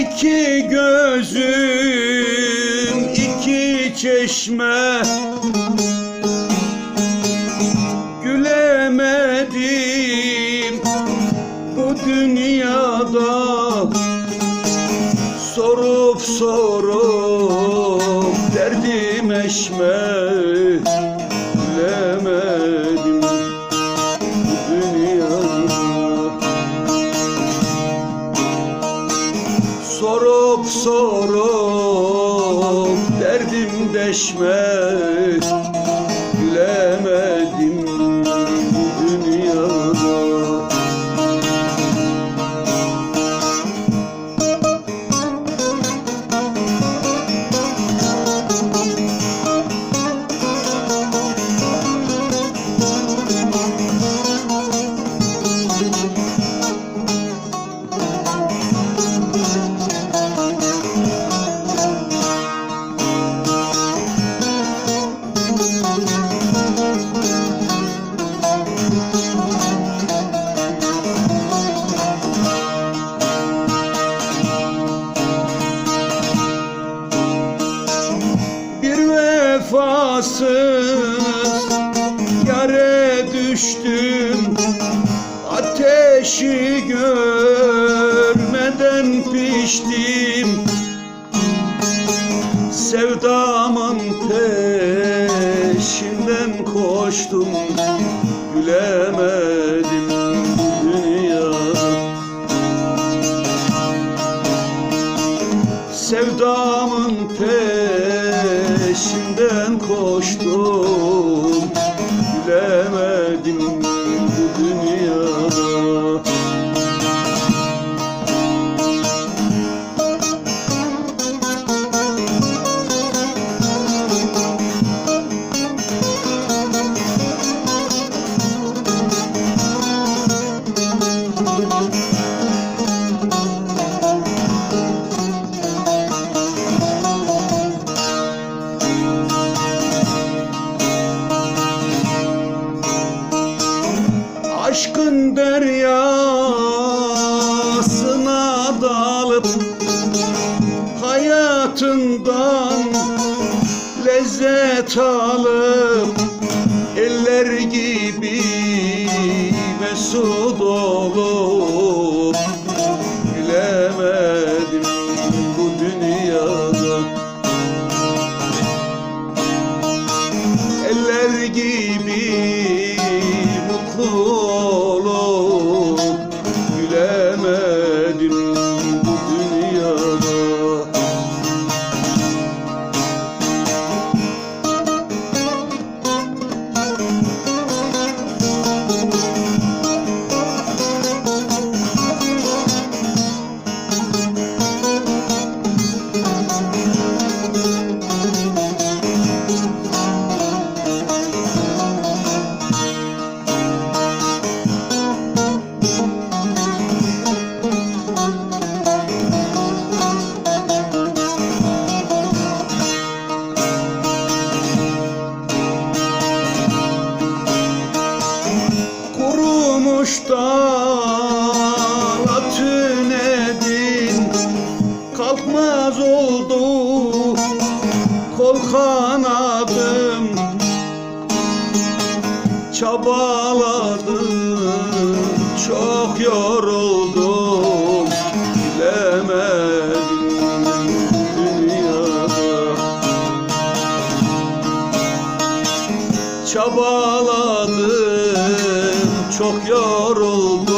iki gözüm iki çeşme derdim eşme Gülemedim bu dünyada. Sorup sorup derdim deşme yare düştüm Ateşi görmeden piştim. Sevdamın peşinden koştum Gülemedim bu dünyada. Sevdamın peşinden koştum. Gülemedim Aşkın deryasına dalıp Hayatından lezzet alıp Eller gibi mesut olup Dağla tünedin Kalkmaz oldu. Kol kanadım Çabaladım çok yoruldum. Bilemedim dünyada. Çabaladım, çok yoruldum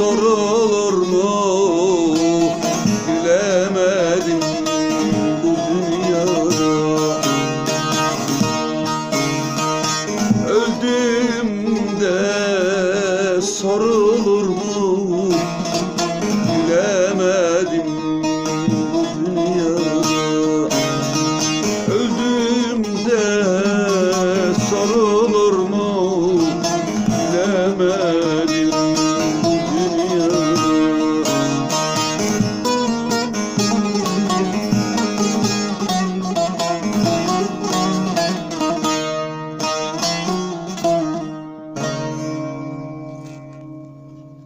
sorulur mu Gülemedim bu dünyada. Öldüğümde sorulur